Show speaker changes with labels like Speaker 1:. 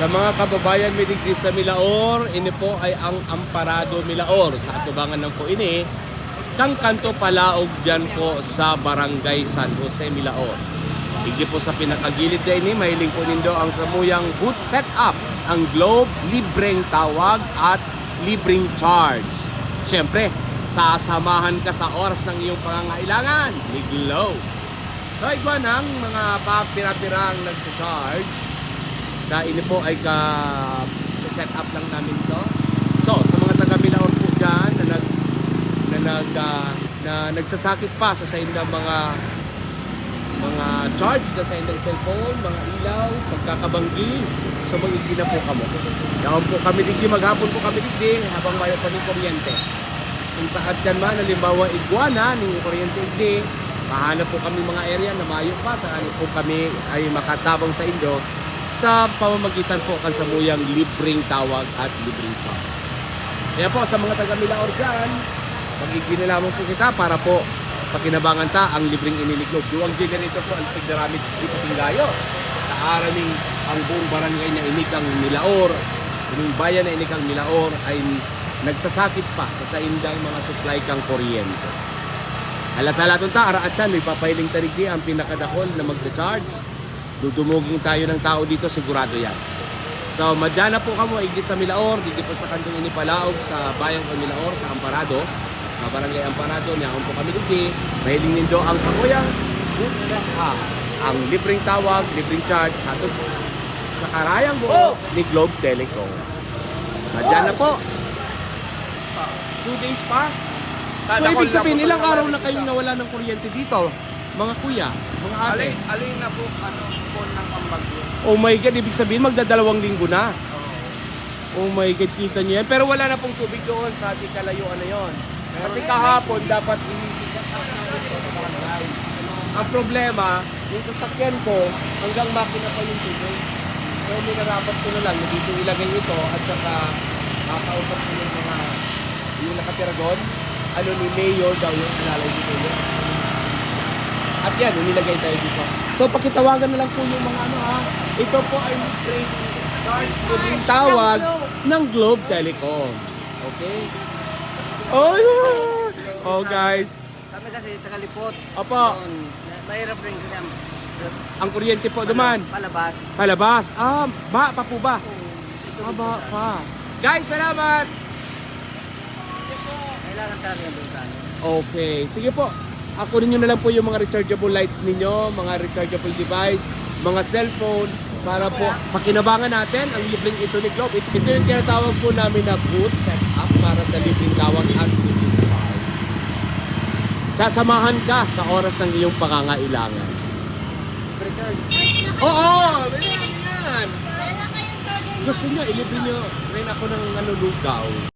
Speaker 1: Sa mga kababayan may degree sa Milaor, ini po ay ang Amparado Milaor. Sa atubangan ng po ini, kang kanto palaog dyan po sa Barangay San Jose Milaor. Hindi po sa pinakagilid na ini, mahiling po nindo ang samuyang boot setup, ang globe, libreng tawag at libreng charge. Siyempre, sasamahan ka sa oras ng iyong pangangailangan ni Globe. So, iba ng mga papira-pirang nag-charge ini po ay ka set up lang namin to. So, sa mga taga Milaon po dyan na nag na nag ah, na nagsasakit pa sa sa indang mga mga charge na sa indang cellphone, mga ilaw, pagkakabanggi. So, magiging na po kamo. Yaon po kami digdi, maghapon po kami digdi habang mayo pa ng kuryente. Kung saan dyan man, halimbawa iguana, ng kuryente digdi, mahanap po kami mga area na mayo pa, saan po kami ay makatabang sa Indo sa pamamagitan po kan sa muyang libreng tawag at libreng call. Kaya po sa mga taga Milaor dyan, magiging lamang po kita para po pakinabangan ta ang libreng iniliglog. Duwang generator po ang tigdaramit dito tinggayo. Kaaraning ang buong barangay na inikang Milaor, yung bayan na inikang Milaor ay nagsasakit pa sa indang mga supply kang kuryente. Halata-laton ta, ara at yan, may papailing tarigi ang pinakadakol na magda-charge. Dudumugin tayo ng tao dito, sigurado yan. So, madyana po kamo, igdi sa Milaor, dito po sa kantong Inipalaog, sa bayan ko Milaor, sa Amparado, sa barangay Amparado, niyakon po kami dito. Mahiling nindo ang sakuyang, ah, ang libreng tawag, libreng charge, ato po. Sa karayang buo ni Globe Telecom. Madyana po. Two days pa. So, ibig sabihin, ilang araw na kayong nawala ng kuryente dito? Mga kuya, mga ate.
Speaker 2: Alin, alin na po, ano, po ng pambagyo.
Speaker 1: Oh my God, ibig sabihin magdadalawang linggo na. Oh my God, kita niyo yan. Pero wala na pong tubig doon sa ating kalayuan na yon. Kasi kahapon dapat ito sa barangay. Ang problema, yung sasakyan ko, hanggang makina pa yung tubig. So, minarapat ko na lang dito ilagay ito at saka kakausap ko yung mga yung nakatira doon. Ano ni Mayor daw yung alalay ni Mayor. At yan, inilagay tayo dito. So, pakitawagan na lang po yung mga ano ha. Ito po ay libreng charge libreng tawag ng Globe Telecom. Okay? Oh, yeah. oh guys.
Speaker 3: Kami kasi tagalipot. Doon, mahirap rin kasi ang
Speaker 1: kuryente po duman.
Speaker 3: palabas.
Speaker 1: Palabas. Ah, ba pa po ba? Ah, ba pa. Guys, salamat!
Speaker 3: Kailangan talaga amin.
Speaker 1: Okay. Sige po. Ako ninyo na lang po yung mga rechargeable lights ninyo, mga rechargeable device, mga cellphone, para po pakinabangan natin ang libreng ito ni Globe. Ito, ito yung tinatawag po namin na boot setup para sa libreng tawag at libreng. Sasamahan ka sa oras ng iyong pangangailangan. Oo! Oh, yan, yan! Gusto nyo, ilibre nyo rin ako ng ano, lugaw.